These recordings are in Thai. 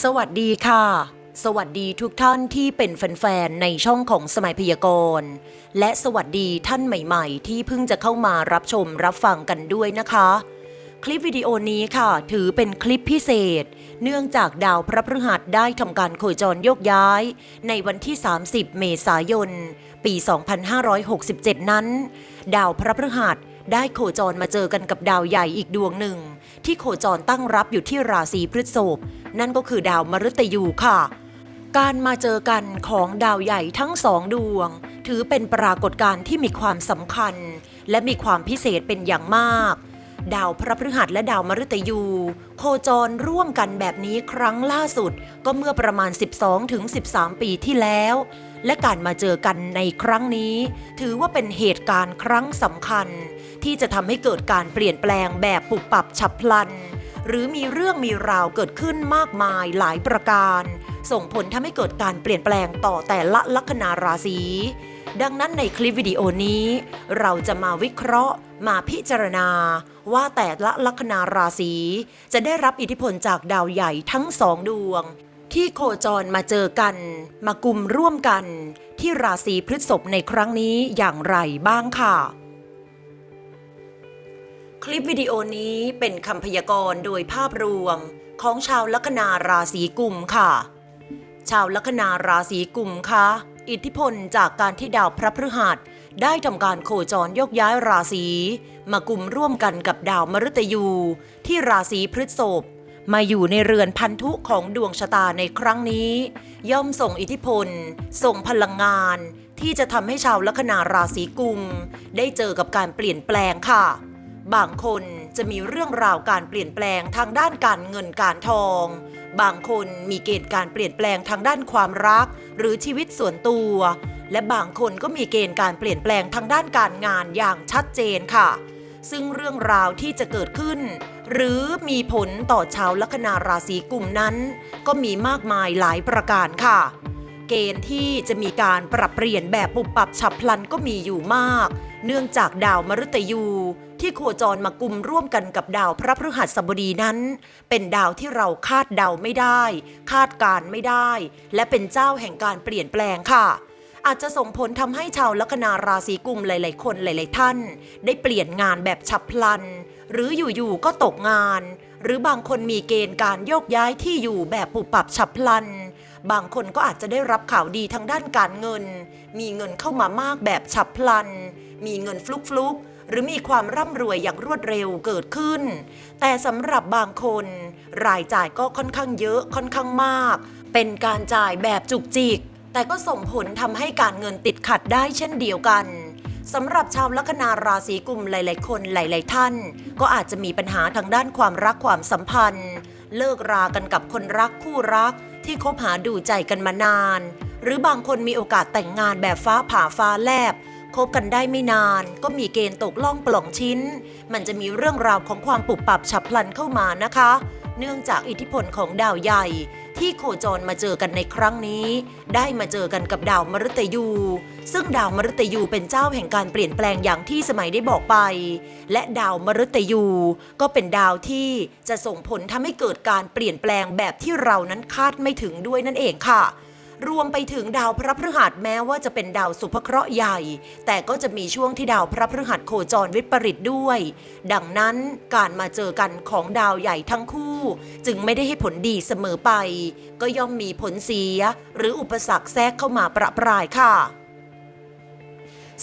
สวัสดีค่ะ สวัสดีทุกท่านที่เป็นแฟนๆในช่องของสมัยพยากรณ์และสวัสดีท่านใหม่ๆ ที่เพิ่งจะเข้ามารับชมรับฟังกันด้วยนะคะ คลิปวิดีโอนี้ค่ะ ถือเป็นคลิปพิเศษ เนื่องจากดาวพระพฤหัสได้ทำการโคจรโยกย้าย ในวันที่ 30 เมษายน ปี 2567 นั้น ดาวพระพฤหัสได้โคจรมาเจอกันกับดาวใหญ่อีกดวงหนึ่ง ที่โคจรตั้งรับอยู่ที่ราศีพฤษภ นั่นก็คือดาวมฤตยูค่ะ การมาเจอกันของดาวใหญ่ทั้งสองดวง ถือเป็นปรากฏการณ์ที่มีความสำคัญ และมีความพิเศษเป็นอย่างมาก ดาวพระพฤหัสและดาวมฤตยู โคจรร่วมกันแบบนี้ครั้งล่าสุด ก็เมื่อประมาณ 12ถึง13 ปีที่แล้ว และการมาเจอกันในครั้งนี้ ถือว่าเป็นเหตุการณ์ครั้งสำคัญ ที่จะทำให้เกิดการเปลี่ยนแปลงแบบปุบปับฉับพลัน หรือมีเรื่องมีราวเกิดขึ้นมากมายหลายประการ ส่งผลทำให้เกิดการเปลี่ยนแปลงต่อแต่ละลัคนาราศีดังนั้นในคลิปวิดีโอนี้ เราจะมาวิเคราะห์ มาพิจารณา ว่าแต่ละลัคนาราศีจะได้รับอิทธิพลจากดาวใหญ่ทั้งสองดวง ที่โคจรมาเจอกัน มากลุ่มร่วมกัน ที่ราศีพฤษภในครั้งนี้อย่างไรบ้างค่ะ คลิปวิดีโอนี้เป็นคำพยากรณ์โดยภาพรวมของชาวลัคนาราศีกุมค่ะ ชาวลัคนาราศีกุมคะอิทธิพลจากการที่ดาวพระพฤหัสได้ทำการโคจรยกย้ายราศีมากุมร่วมกันกับดาวมฤตยู ที่ราศีพฤษภมาอยู่ในเรือนพันธุของดวงชะตาในครั้งนี้ ย่อมส่งอิทธิพล ส่งพลังงาน ที่จะทำให้ชาวลัคนาราศีกุม ได้เจอกับการเปลี่ยนแปลงค่ะ บางคนจะมีเรื่องราวการเปลี่ยนแปลงทางด้านการเงินการทอง บางคนมีเกณฑ์การเปลี่ยนแปลงทางด้านความรัก หรือชีวิตส่วนตัว และบางคนก็มีเกณฑ์การเปลี่ยนแปลงทางด้านการงานอย่างชัดเจนค่ะ ซึ่งเรื่องราวที่จะเกิดขึ้น หรือมีผลต่อชาวลัคนาราศีกลุ่มนั้น ก็มีมากมายหลายประการค่ะ เกณฑ์ที่จะมีการปรับเปลี่ยนแบบปุบปับฉับพลันก็มีอยู่มาก เนื่องจากดาวมฤตยู ที่โคจรมากุมร่วมกันกับดาวพระพฤหัสบดีนั้น เป็นดาวที่เราคาดเดาไม่ได้ คาดการไม่ได้ และเป็นเจ้าแห่งการเปลี่ยนแปลงค่ะ อาจจะส่งผลทำให้ชาวลัคนาราศีกุมหลาย ๆ คนหลาย ๆ ท่าน ได้เปลี่ยนงานแบบฉับพลัน หรืออยู่ๆก็ตกงาน หรือบางคนมีเกณฑ์การโยกย้ายที่อยู่แบบปุบปับฉับพลันบางคนก็อาจจะได้รับข่าวดีทางด้านการเงิน มีเงินเข้ามามากแบบฉับพลัน มีเงินฟลุกฟลุกหรือมีความร่ำรวยอย่างรวดเร็วเกิดขึ้น แต่สำหรับบางคน รายจ่ายก็ค่อนข้างเยอะค่อนข้างมาก เป็นการจ่ายแบบจุกจิก แต่ก็ส่งผลทำให้การเงินติดขัดได้เช่นเดียวกันสำหรับชาวลัคนาราศีกุมหลาย ๆ คนหลาย ๆ ท่าน ก็อาจจะมีปัญหาทางด้านความรักความสัมพันธ์ เลิกรากันกับคนรักคู่รักที่คบหาดูใจกันมานาน หรือบางคนมีโอกาสแต่งงานแบบฟ้าผ่าฟ้าแลบ คบกันได้ไม่นาน ก็มีเกณฑ์ตกล่องปล่องชิ้น มันจะมีเรื่องราวของความปุบปับฉับพลันเข้ามานะคะ เนื่องจากอิทธิพลของดาวใหญ่ ที่โคจรมาเจอกันในครั้งนี้ ได้มาเจอกันกับดาวมฤตยู ซึ่งดาวมฤตยูเป็นเจ้าแห่งการเปลี่ยนแปลงอย่างที่สมัยได้บอกไป และดาวมฤตยู ก็เป็นดาวที่จะส่งผลทำให้เกิดการเปลี่ยนแปลงแบบที่เรานั้นคาดไม่ถึงด้วยนั่นเองค่ะ รวมไปถึงดาวพระพฤหัสแม้ว่าจะเป็นดาวสุภเคราะห์ใหญ่ แต่ก็จะมีช่วงที่ดาวพระพฤหัสโคจรวิปริตด้วย ดังนั้นการมาเจอกันของดาวใหญ่ทั้งคู่ จึงไม่ได้ให้ผลดีเสมอไป ก็ย่อมมีผลเสีย หรืออุปสรรคแทรกเข้ามาประปรายค่ะ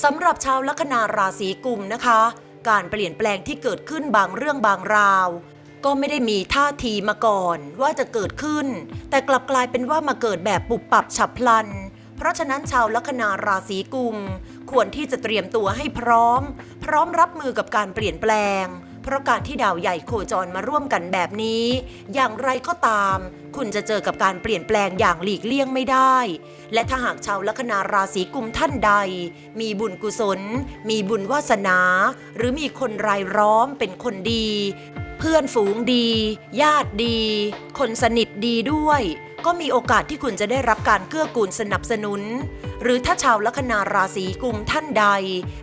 สำหรับชาวลัคนาราศีกุมนะคะ การเปลี่ยนแปลงที่เกิดขึ้นบางเรื่องบางราว ก็ไม่ได้มีท่าทีมาก่อนว่าจะเกิดขึ้น แต่กลับกลายเป็นว่ามาเกิดแบบปุบปับฉับพลัน เพราะฉะนั้นชาวลัคนาราศีกุม ควรที่จะเตรียมตัวให้พร้อม พร้อมรับมือกับการเปลี่ยนแปลง ราะการที่ดาวใหญ่โคจรมาร่วมกันแบบนี้ อย่างไรก็ตาม คุณจะเจอกับการเปลี่ยนแปลงอย่างหลีกเลี่ยงไม่ได้ และถ้าหากชาวลัคนาราศีกุมท่านใด มีบุญกุศล มีบุญวาสนา หรือมีคนรายล้อมเป็นคนดี เพื่อนฝูงดี ญาติดี คนสนิทดีด้วย ก็มีโอกาสที่คุณจะได้รับการเกื้อกูลสนับสนุน หรือถ้าชาวลัคนาราศีกุมท่านใด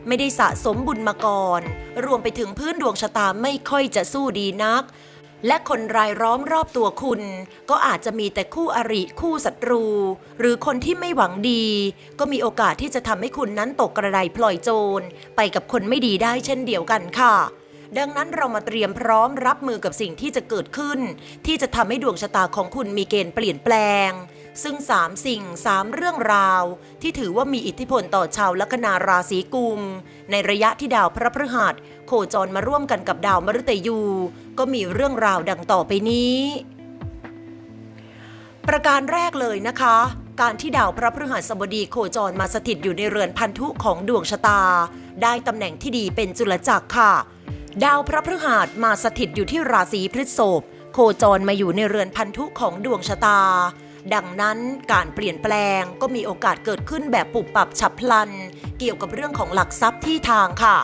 ไม่ได้สะสมบุญมาก่อน รวมไปถึงพื้นดวงชะตาไม่ค่อยจะสู้ดีนัก และคนรายล้อมรอบตัวคุณ ก็อาจจะมีแต่คู่อริคู่ศัตรู หรือคนที่ไม่หวังดี ก็มีโอกาสที่จะทำให้คุณนั้นตกกระไดพลอยโจร ไปกับคนไม่ดีได้เช่นเดียวกันค่ะ ดังนั้นเรามาเตรียมพร้อมรับมือกับสิ่งที่จะเกิดขึ้น ที่จะทำให้ดวงชะตาของคุณมีเกณฑ์เปลี่ยนแปลง ซึ่ง 3 สิ่ง 3 เรื่องราว ที่ถือว่ามีอิทธิพลต่อชาวลัคนาราศีกุม ในระยะที่ดาวพระพฤหัส โคจรมาร่วมกันกับดาวมฤตยู ก็มีเรื่องราวดังต่อไปนี้ ประการแรกเลยนะคะการที่ดาวพระพฤหัสบดีโคจรมาสถิตอยู่ในเรือนพันธุของดวงชะตา ได้ตำแหน่งที่ดีเป็นจุลจักรค่ะ ดาวพระพฤหัสมาสถิตอยู่ที่ราศีพฤษภโคจรมาอยู่ในเรือนพันธุของดวงชะตา ดังนั้นการเปลี่ยนแปลงก็มีโอกาสเกิดขึ้นแบบปุบปับฉับพลัน เกี่ยวกับเรื่องของหลักทรัพย์ที่ทางค่ะ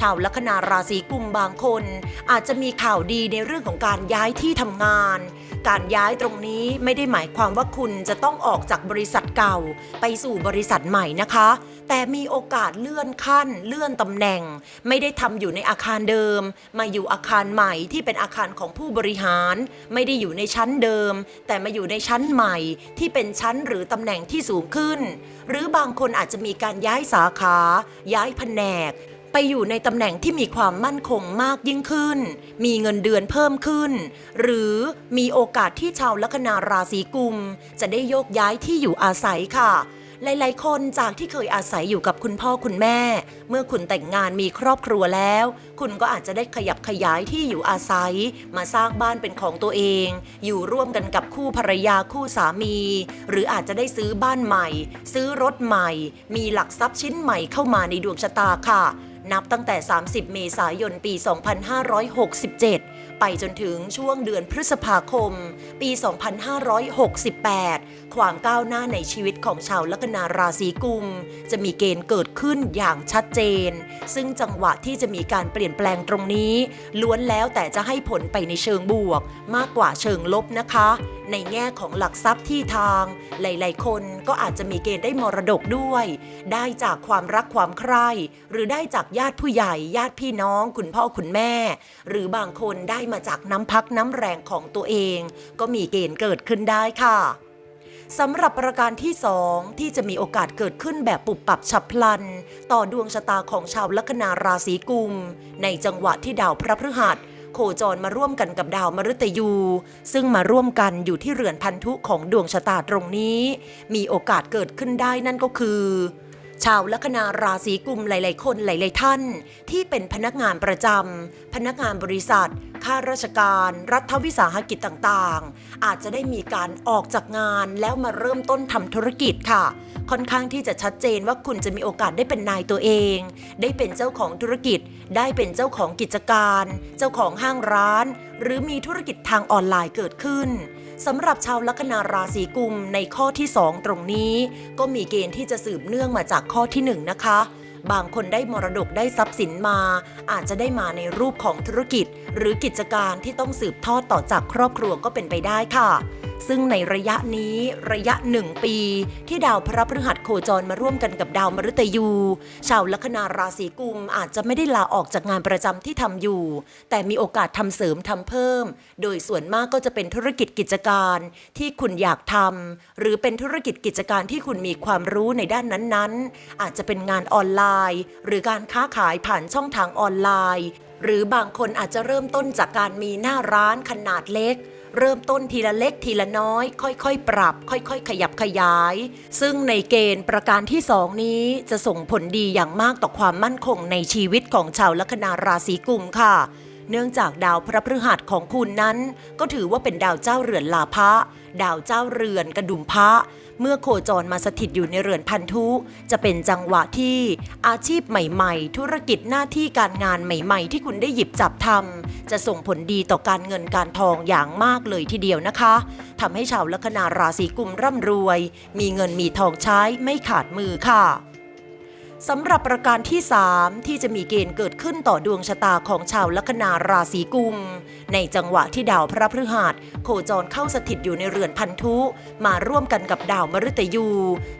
ชาวลัคนาราศีกุมบางคน อาจจะมีข่าวดีในเรื่องของการย้ายที่ทำงาน การย้ายตรงนี้ไม่ได้หมายความว่าคุณจะต้องออกจากบริษัทเก่า ไปสู่บริษัทใหม่นะคะ แต่มีโอกาสเลื่อนขั้น เลื่อนตำแหน่ง ไม่ได้ทำอยู่ในอาคารเดิม มาอยู่อาคารใหม่ที่เป็นอาคารของผู้บริหาร ไม่ได้อยู่ในชั้นเดิม แต่มาอยู่ในชั้นใหม่ที่เป็นชั้นหรือตำแหน่งที่สูงขึ้น หรือบางคนอาจจะมีการย้ายสาขา ย้ายแผนก ไปอยู่ในตำแหน่งที่มีความมั่นคงมากยิ่งขึ้น มีเงินเดือนเพิ่มขึ้น หรือมีโอกาสที่ชาวลัคนาราศีกุม จะได้โยกย้ายที่อยู่อาศัยค่ะ หลาย ๆ คนจากที่เคยอาศัยอยู่กับคุณพ่อคุณแม่ เมื่อคุณแต่งงานมีครอบครัวแล้ว คุณก็อาจจะได้ขยับขยายที่อยู่อาศัย มาสร้างบ้านเป็นของตัวเอง อยู่ร่วมกันกับคู่ภรรยาคู่สามี หรืออาจจะได้ซื้อบ้านใหม่ ซื้อรถใหม่ มีหลักทรัพย์ชิ้นใหม่เข้ามาในดวงชะตาค่ะ นับตั้งแต่ 30 เมษายนปี 2567 ไปจนถึงช่วงเดือนพฤษภาคม ปี 2568 ความก้าวหน้าในชีวิตของชาวลัคนาราศีกุม จะมีเกณฑ์เกิดขึ้นอย่างชัดเจน ซึ่งจังหวะที่จะมีการเปลี่ยนแปลงตรงนี้ ล้วนแล้วแต่จะให้ผลไปในเชิงบวก มากกว่าเชิงลบนะคะ ในแง่ของหลักทรัพย์ที่ทาง หลาย ๆ คนก็อาจจะมีเกณฑ์ได้มรดกด้วย ได้จากความรักความใคร่หรือได้จากญาติผู้ใหญ่ ญาติพี่น้อง คุณพ่อคุณแม่ หรือบางคนได้มาจากน้ำพักน้ำแรงของตัวเอง ก็มีเกณฑ์เกิดขึ้นได้ค่ะสำหรับประการที่2ที่จะมีโอกาสเกิดขึ้นแบบปุบปับฉับพลัน ต่อดวงชะตาของชาวลัคนาราศีกุม ในจังหวะที่ดาวพระพฤหัส โคจรมาร่วมกันกับดาวมฤตยู ซึ่งมาร่วมกันอยู่ที่เรือนพันธุของดวงชะตาตรงนี้ มีโอกาสเกิดขึ้นได้นั่นก็คือ ชาวลัคนาราศีกุมหลาย ๆ คนหลาย ๆ ท่าน ที่เป็นพนักงานประจำพนักงานบริษัท ข้าราชการ รัฐวิสาหกิจต่างๆ อาจจะได้มีการออกจากงานแล้วมาเริ่มต้นทำธุรกิจค่ะ ค่อนข้างที่จะชัดเจนว่าคุณจะมีโอกาสได้เป็นนายตัวเอง ได้เป็นเจ้าของธุรกิจ ได้เป็นเจ้าของกิจการ เจ้าของห้างร้าน หรือมีธุรกิจทางออนไลน์เกิดขึ้นสำหรับชาวลัคนาราศีกุมในข้อที่ 2 ตรงนี้ ก็มีเกณฑ์ที่จะสืบเนื่องมาจากข้อที่ 1 นะคะ บางคนได้มรดกได้ทรัพย์สินมา อาจจะได้มาในรูปของธุรกิจ หรือกิจการที่ต้องสืบทอดต่อจากครอบครัวก็เป็นไปได้ค่ะ ซึ่งในระยะนี้ระยะหนึ่งปี ที่ดาวพระพฤหัสโคจรมาร่วมกันกับดาวมฤตยู ชาวลัคนาราศีกุมอาจจะไม่ได้ลาออกจากงานประจำที่ทำอยู่ แต่มีโอกาสทำเสริมทำเพิ่ม โดยส่วนมากก็จะเป็นธุรกิจกิจการที่คุณอยากทำหรือเป็นธุรกิจกิจการที่คุณมีความรู้ในด้านนั้นๆ อาจจะเป็นงานออนไลน์ หรือการค้าขายผ่านช่องทางออนไลน์ หรือบางคนอาจจะเริ่มต้นจากการมีหน้าร้านขนาดเล็ก เริ่มต้นทีละเล็กทีละน้อย ค่อยๆ ปรับ ค่อยๆ ขยับขยาย ซึ่งในเกณฑ์ประการที่สองนี้จะส่งผลดีอย่างมากต่อความมั่นคงในชีวิตของชาวลัคนาราศีกุมค่ะ เนื่องจากดาวพระพฤหัสของคุณนั้น ก็ถือว่าเป็นดาวเจ้าเรือนลาภะดาวเจ้าเรือนกระดุมพระ เมื่อโคจรมาสถิตอยู่ในเรือนพันธุ จะเป็นจังหวะที่อาชีพใหม่ๆ ธุรกิจหน้าที่การงานใหม่ๆ ที่คุณได้หยิบจับทำจะส่งผลดีต่อการเงินการทองอย่างมากเลยทีเดียวนะคะทำให้ชาวลัคนาราศีกุมร่ำรวย มีเงินมีทองใช้ไม่ขาดมือค่ะสำหรับประการที่ 3 ที่จะมีเกณฑ์เกิดขึ้นต่อดวงชะตาของชาวลัคนาราศีกุม ในจังหวะที่ดาวพระพฤหัสโคจรเข้าสถิตอยู่ในเรือนพันธุ มาร่วมกันกับดาวมฤตยู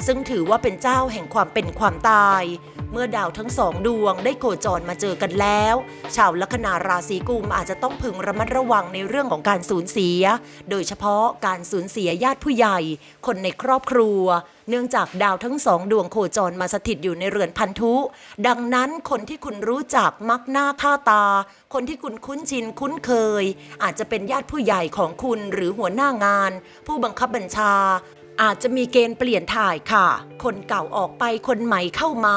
ซึ่งถือว่าเป็นเจ้าแห่งความเป็นความตาย เมื่อดาวทั้งสองดวงได้โคจรมาเจอกันแล้ว ชาวลัคนาราศีกุมอาจจะต้องพึงระมัดระวังในเรื่องของการสูญเสีย โดยเฉพาะการสูญเสียญาติผู้ใหญ่ คนในครอบครัว เนื่องจากดาวทั้งสองดวงโคจรมาสถิตอยู่ในเรือนพันธุ ดังนั้นคนที่คุณรู้จักมักหน้าค่าตา คนที่คุณคุ้นชินคุ้นเคย อาจจะเป็นญาติผู้ใหญ่ของคุณหรือหัวหน้างาน ผู้บังคับบัญชา อาจจะมีเกณฑ์เปลี่ยนถ่ายค่ะ คนเก่าออกไปคนใหม่เข้ามา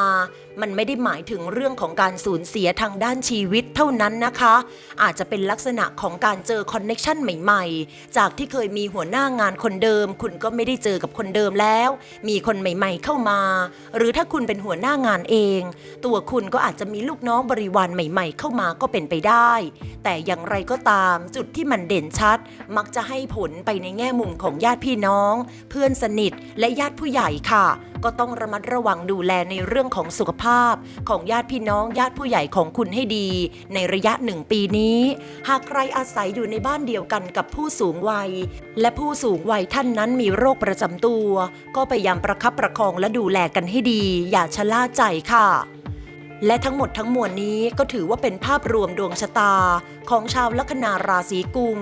มันไม่ได้หมายถึงเรื่องของการสูญเสียทางด้านชีวิตเท่านั้นนะคะ อาจจะเป็นลักษณะของการเจอคอนเน็ชันใหม่ๆ จากที่เคยมีหัวหน้างานคนเดิม คุณก็ไม่ได้เจอกับคนเดิมแล้ว มีคนใหม่ๆเข้ามา หรือถ้าคุณเป็นหัวหน้างานเอง ตัวคุณก็อาจจะมีลูกน้องบริวารใหม่ ๆ เข้ามาก็เป็นไปได้ แต่อย่างไรก็ตามจุดที่มันเด่นชัด มักจะให้ผลไปในแง่มุมของญาติพี่น้อง เพื่อนสนิทและญาติผู้ใหญ่ค่ะ ก็ต้องระมัดระวังดูแลในเรื่องของสุขภาพ ของญาติพี่น้องญาติผู้ใหญ่ของคุณให้ดี ในระยะหนึ่งปีนี้ หากใครอาศัยอยู่ในบ้านเดียวกันกับผู้สูงวัย และผู้สูงวัยท่านนั้นมีโรคประจำตัว ก็พยายามประคับประคองและดูแลกันให้ดี อย่าชะล่าใจค่ะและทั้งหมดทั้งมวลนี้ก็ถือว่าเป็นภาพรวมดวงชะตาของชาวลัคนาราศีกุม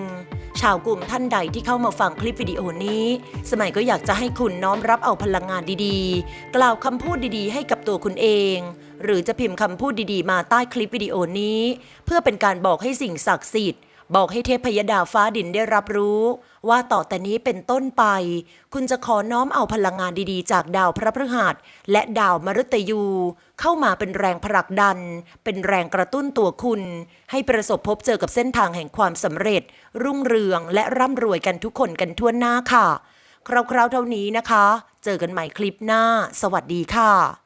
ชาวกลุ่มท่านใดที่เข้ามาฟังคลิปวิดีโอนี้ สมัยก็อยากจะให้คุณน้อมรับเอาพลังงานดีๆ กล่าวคำพูดดีๆ ให้กับตัวคุณเอง หรือจะพิมพ์คำพูดดีๆ มาใต้คลิปวิดีโอนี้ เพื่อเป็นการบอกให้สิ่งศักดิ์สิทธิ์ บอกให้เทพยดาฟ้าดินได้รับรู้ ว่าต่อแต่นี้เป็นต้นไป คุณจะขอน้อมเอาพลังงานดีๆ จากดาวพระพฤหัส และดาวมฤตยู เข้ามาเป็นแรงผลักดัน เป็นแรงกระตุ้นตัวคุณ ให้ประสบพบเจอกับเส้นทางแห่งความสำเร็จ รุ่งเรืองและร่ำรวยกันทุกคนกันทั่วหน้าค่ะ คราวๆเท่านี้นะคะ เจอกันใหม่คลิปหน้า สวัสดีค่ะ